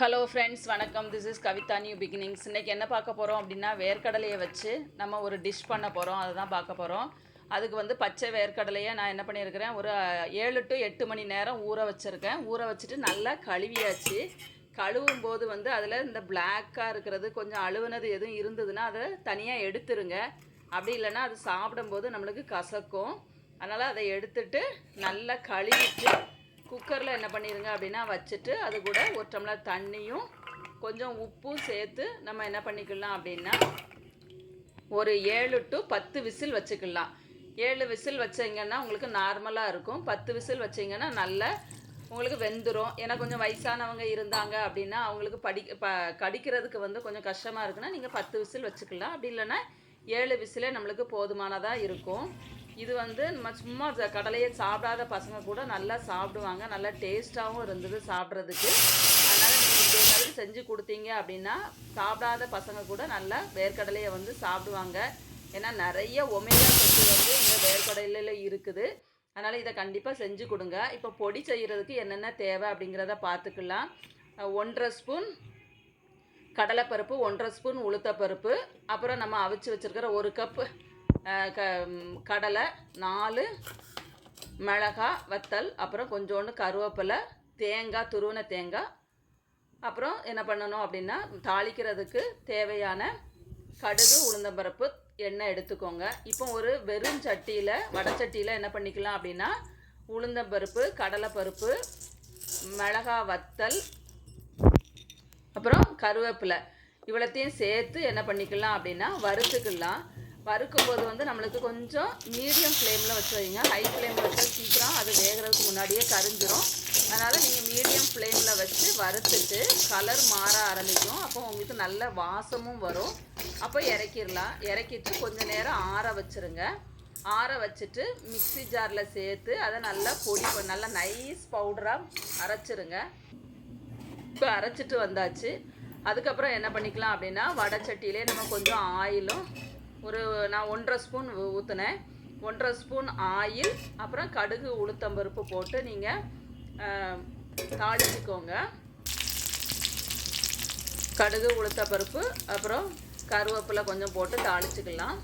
Hello friends வணக்கம். This is Kavitha new beginnings இன்றைக்கி என்ன பார்க்க போகிறோம் அப்படின்னா வேர்க்கடலையை வச்சு நம்ம ஒரு டிஷ் பண்ண போகிறோம் அதை தான் பார்க்க போகிறோம் அதுக்கு வந்து பச்சை வேர்க்கடலையை நான் என்ன பண்ணியிருக்கிறேன் ஒரு ஏழு டு எட்டு மணி நேரம் ஊற வச்சுருக்கேன். ஊற வச்சுட்டு நல்லா கழுவியாச்சு. கழுவும் போது வந்து அதில் இந்த பிளாக்காக இருக்கிறது கொஞ்சம் அழுவுனது எதுவும் இருந்ததுன்னா அதை தனியாக எடுத்துருங்க. அப்படி இல்லைன்னா அது சாப்பிடும்போது நம்மளுக்கு கசக்கும். அதனால் அதை எடுத்துட்டு நல்லா கழுவிட்டு குக்கரில் என்ன பண்ணிடுங்க அப்படின்னா வச்சுட்டு அது கூட ஒரு டம்ளர் தண்ணியும் கொஞ்சம் உப்பும் சேர்த்து நம்ம என்ன பண்ணிக்கலாம் அப்படின்னா ஒரு ஏழு டு பத்து விசில் வச்சுக்கலாம். ஏழு விசில் வச்சிங்கன்னா உங்களுக்கு நார்மலாக இருக்கும். பத்து விசில் வச்சிங்கன்னா நல்லா உங்களுக்கு வெந்துடும் ஏன்னா கொஞ்சம் வயசானவங்க இருந்தாங்க அப்படின்னா அவங்களுக்கு படி ப கடிக்கிறதுக்கு வந்து கொஞ்சம் கஷ்டமாக இருக்குன்னா நீங்கள் பத்து விசில் வச்சுக்கலாம். அப்படி இல்லைன்னா ஏழு விசிலே நம்மளுக்கு போதுமானதாக இருக்கும். இது வந்து நம்ம சும்மா கடலையை சாப்பிடாத பசங்க கூட நல்லா சாப்பிடுவாங்க. நல்லா டேஸ்ட்டாகவும் இருந்தது சாப்பிட்றதுக்கு. அதனால் நீங்கள் இதே மாதிரி செஞ்சு கொடுத்தீங்க அப்படின்னா சாப்பிடாத பசங்க கூட நல்லா வேர்க்கடலையை வந்து சாப்பிடுவாங்க. ஏன்னா நிறைய ஒமேகா சத்து வந்து இந்த வேர்க்கடலையில் இருக்குது. அதனால் இதை கண்டிப்பாக செஞ்சு கொடுங்க. இப்போ பொடி செய்கிறதுக்கு என்னென்ன தேவை அப்படிங்கிறத பார்த்துக்கலாம். ஒன்றரை ஸ்பூன் கடலைப்பருப்பு ஒன்றரை ஸ்பூன் உளுத்தப்பருப்பு. அப்புறம் நம்ம அவிச்சு வச்சுருக்கிற ஒரு கப்பு க கடலை நாலு மிளகா வத்தல் அப்புறம் கொஞ்சோண்டு கருவேப்பிலை தேங்காய் துருவன தேங்காய் அப்புறம் என்ன பண்ணணும் அப்படின்னா தாளிக்கிறதுக்கு தேவையான கடுகு உளுந்தம்பருப்பு எண்ணெய் எடுத்துக்கோங்க. இப்போ ஒரு வெறும் சட்டியில் வடச்சட்டியில் என்ன பண்ணிக்கலாம் அப்படின்னா உளுந்தம்பருப்பு கடலைப்பருப்பு மிளகா வத்தல் அப்புறம் கருவேப்பிலை. இவ்வளோத்தையும் சேர்த்து என்ன பண்ணிக்கலாம் அப்படின்னா வறுத்துக்கலாம். வறுக்கும் போது வந்து நம்மளுக்கு கொஞ்சம் மீடியம் ஃப்ளேமில் வச்சு வைங்க ஹை ஃப்ளேமில் வச்சா சீக்கிரம் அது வேகிறதுக்கு முன்னாடியே கரிஞ்சிரும். அதனால் நீங்கள் மீடியம் ஃப்ளேமில் வச்சு வறுத்துட்டு கலர் மாற ஆரம்பிக்கும். அப்போ உங்களுக்கு நல்ல வாசமும் வரும். அப்போ இறக்கிடலாம். இறக்கிட்டு கொஞ்சம் நேரம் ஆற வச்சுருங்க. ஆற வச்சுட்டு மிக்ஸி ஜாரில் சேர்த்து அதை நல்லா பொடி நல்லா நைஸ் பவுடராக அரைச்சிருங்க. இப்போ அரைச்சிட்டு வந்தாச்சு. அதுக்கப்புறம் என்ன பண்ணிக்கலாம் அப்படின்னா வடச்சட்டியிலே நம்ம கொஞ்சம் ஆயிலும் ஒரு நான் ஒன்றரை ஸ்பூன் ஊற்றுனேன் ஒன்றரை ஸ்பூன் ஆயில் அப்புறம் கடுகு உளுத்தம்பருப்பு போட்டு நீங்கள் தாளிச்சுக்கோங்க. கடுகு உளுத்தப்பருப்பு அப்புறம் கருவேப்பிலை கொஞ்சம் போட்டு தாளிச்சுக்கலாம்.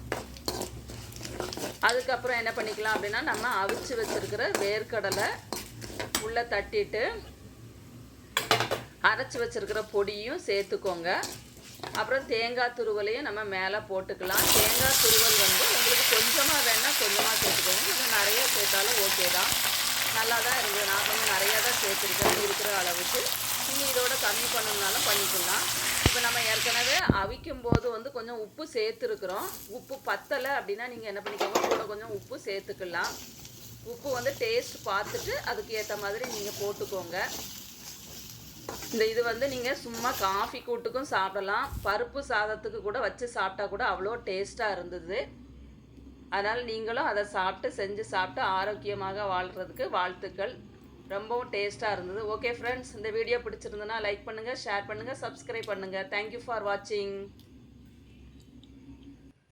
அதுக்கப்புறம் என்ன பண்ணிக்கலாம் அப்படின்னா நம்ம அவிச்சு வச்சுருக்கிற வேர்க்கடலை உள்ளே தட்டிட்டு அரைச்சி வச்சிருக்கிற பொடியும் சேர்த்துக்கோங்க. அப்புறம் தேங்காய் துருவலையும் நம்ம மேலே போட்டுக்கலாம். தேங்காய் துருவல் வந்து உங்களுக்கு கொஞ்சமாக வேணால் கொஞ்சமாக சேர்த்துக்கோங்க. கொஞ்சம் நிறைய சேர்த்தாலும் ஓகே தான். நல்லா தான் இருந்தது நான் கொஞ்சம் நிறையா தான் சேர்த்துருக்கேன் இருக்கிற அளவுக்கு. நீங்கள் இதோட கம்மி பண்ணணும்னாலும் பண்ணிக்கலாம். இப்போ நம்ம ஏற்கனவே அவிக்கும் போது வந்து கொஞ்சம் உப்பு சேர்த்துருக்குறோம். உப்பு பத்தலை அப்படின்னா நீங்கள் என்ன பண்ணிக்கோங்க கூட கொஞ்சம் உப்பு சேர்த்துக்கலாம். உப்பு வந்து டேஸ்ட் பார்த்துட்டு அதுக்கு ஏற்ற மாதிரி நீங்கள் போட்டுக்கோங்க. இந்த இது வந்து நீங்கள் சும்மா காஃபி கூட்டுக்கும் சாப்பிடலாம். பருப்பு சாதத்துக்கு கூட வச்சு சாப்பிட்டா கூட அவ்வளோ டேஸ்ட்டாக இருந்தது. அதனால் நீங்களும் அதை சாப்பிட்டு செஞ்சு சாப்பிட்டு ஆரோக்கியமாக வாழ்கிறதுக்கு வாழ்த்துக்கள். ரொம்பவும் டேஸ்ட்டாக இருந்தது. ஓகே ஃப்ரெண்ட்ஸ் இந்த வீடியோ பிடிச்சிருந்தனா லைக் பண்ணுங்கள் ஷேர் பண்ணுங்கள் சப்ஸ்கிரைப் பண்ணுங்கள் தேங்க்யூ ஃபார் வாட்சிங்